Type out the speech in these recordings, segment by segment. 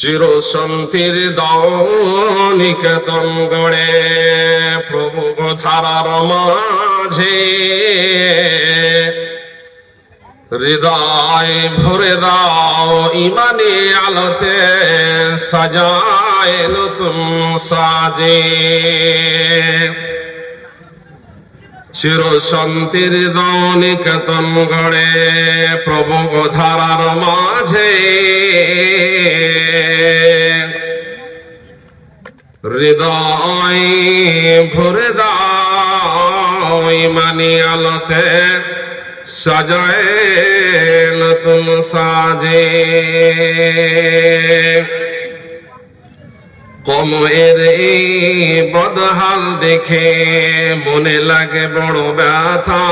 চির শান্তির নিকেতন গড়ে প্রভু ধারার মাঝে। হৃদয় ভরে দাও ইমানে আলোতে, সাজায় নতুন সাজে। চির শান্তির নিকেতন গড়ে প্রভু ধারার মাঝে। হৃদয় ভরে দাও ইমানি আলোতে সাজায় নতুন সাজে। কমের এই বদহাল দেখে মনে লাগে বড় ব্যথা।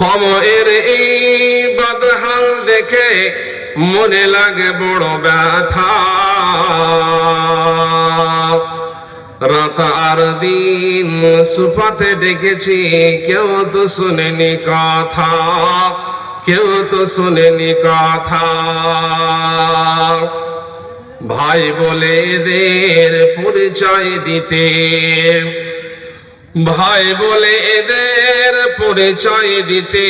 কমের এই বদহাল দেখে মনে লাগে বড় ব্যথা। রাত আর দিন সুফাতে ডেকেছি, কেউ তো শুনেনি কথা, কেউ তো শুনেনি কথা। ভাই বলে এদের পরিচয় দিতে। ভাই বলে এদের পরিচয় দিতে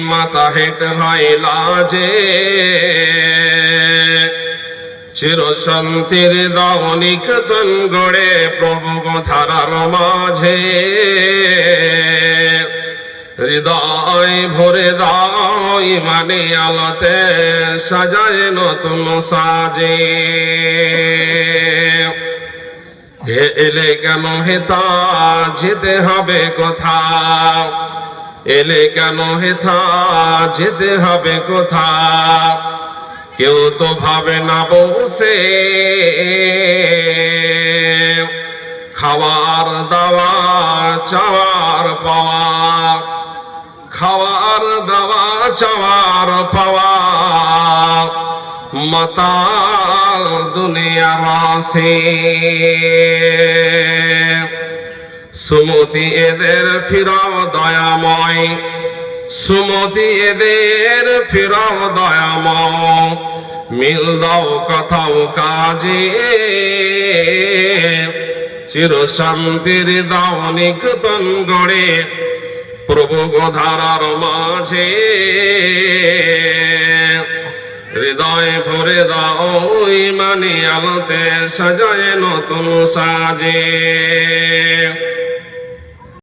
মাথা হেট হয় লাজে। চির শান্তির দনিক তন গড়ে প্রভু ধারার মাঝে। হৃদয় ভরে দাও মানে আলোতে, সাজায় নতুন সাজে। এলে কেন হেতা যেতে হবে কোথাও? এলে কেন হেথা যেতে হবে কোথাও? কেউ তো ভাবে না বসে। খাওয়ার দাওয়া চাওয়ার পাওয়া। খাওয়ার দাওয়া চাওয়ার পাওয়া। মাতাল দুনিয়ার আসে সুমতি এদের ফিরাও দয়াময়, সুমতি এদের ফিরাও দয়াময়। মিল দাও কথাও কাজে, চির শান্তির দাও নিকতন গড়ে। প্রভু ধারার মাঝে হৃদয় ভরে দাও ইমানি আলোতে সাজায় নতুন সাজে।